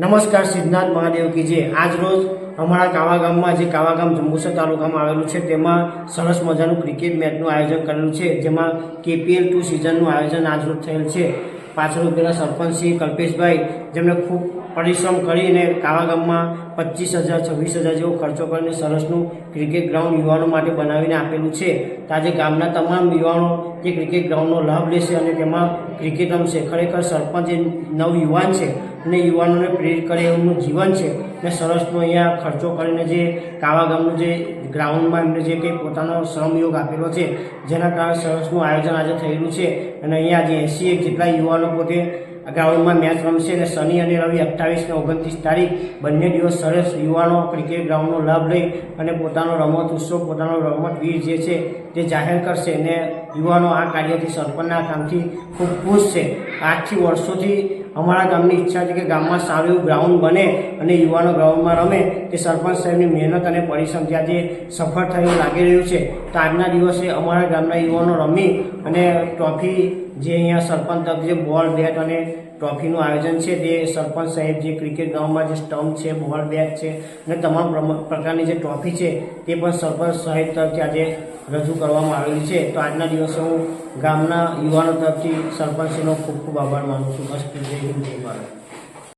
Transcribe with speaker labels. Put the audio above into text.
Speaker 1: નમસ્કાર સિદ્ધનાથ મહાદેવ કી જે આજ રોજ અમારા કાવા ગામમાં જે કાવા ગામ જંબુસર તાલુકામાં આવેલું છે, તેમાં સરસ મજાનું ક્રિકેટ મેચનું આયોજન કરેલું છે, જેમાં કેપીએલ ટુ સિઝનનું આયોજન આજ રોજ થયેલ છે. પાછળ પેલા સરપંચ શ્રી કલ્પેશભાઈ, જેમણે ખૂબ પરિશ્રમ કરીને કાવા ગામમાં પચીસ હજાર, છવ્વીસ હજાર જેવો ખર્ચો કરીને સરસનું ક્રિકેટ ગ્રાઉન્ડ યુવાનો માટે બનાવીને આપેલું છે. આજે ગામના તમામ યુવાનો જે ક્રિકેટ ગ્રાઉન્ડનો લાભ લેશે અને તેમાં ક્રિકેટ રમશે ખરેખર સરપંચ એ નવ યુવાન છે અને યુવાનોને પ્રેરિત કરે એમનું જીવન છે ને સરસનો અહીંયા ખર્ચો કરીને જે કાવા ગામનું જે ગ્રાઉન્ડમાં એમને જે કંઈ પોતાનો શ્રમયોગ આપેલો છે, જેના કારણે સરસનું આયોજન આજે થયેલું છે અને અહીંયા આજે એસી એક જેટલા યુવાનો પોતે ગ્રાઉન્ડમાં મેચ રમશે અને શનિ અને રવિ અઠ્ઠાવીસ અને ઓગણત્રીસ તારીખ. બંને દિવસ સરસ યુવાનો ક્રિકેટ ગ્રાઉન્ડનો લાભ લઈ અને પોતાનો રમત, ઉત્સવ, પોતાનો રમતવીર જે છે તે જાહેર કરશે અને યુવાનો આ કાર્યથી સરપંચના કામથી ખૂબ ખુશ છે. આજથી વર્ષોથી અમારા ગામની ઈચ્છા છે કે ગામમાં સારું એવું ગ્રાઉન્ડ બને અને યુવાનો ગ્રાઉન્ડમાં રમે. તે સરપંચ સાહેબની મહેનત અને પરિશ્રમથી આજે સફળ થયું, લાગી રહ્યું છે. તો આજના દિવસે અમારા ગામના યુવાનો રમી અને ટ્રોફી જે અહીંયા સરપંચ તરફ જે બોલ બેટ અને ટ્રોફીનું આયોજન છે તે સરપંચ સાહેબ જે ક્રિકેટ ગ્રાઉન્ડમાં જે સ્ટમ્પ છે બોલ બેટ છે અને તમામ પ્રકારની જે ટ્રોફી છે, તે પણ સરપંચ સાહેબ તરફથી આજે રજૂ કરવામાં આવેલી છે. તો આજના દિવસે હું ગામના યુવાનો તરફથી સરપંચનો ખૂબ ખૂબ આભાર માનું છું. બસ જય હિન્દ, જય ભારત.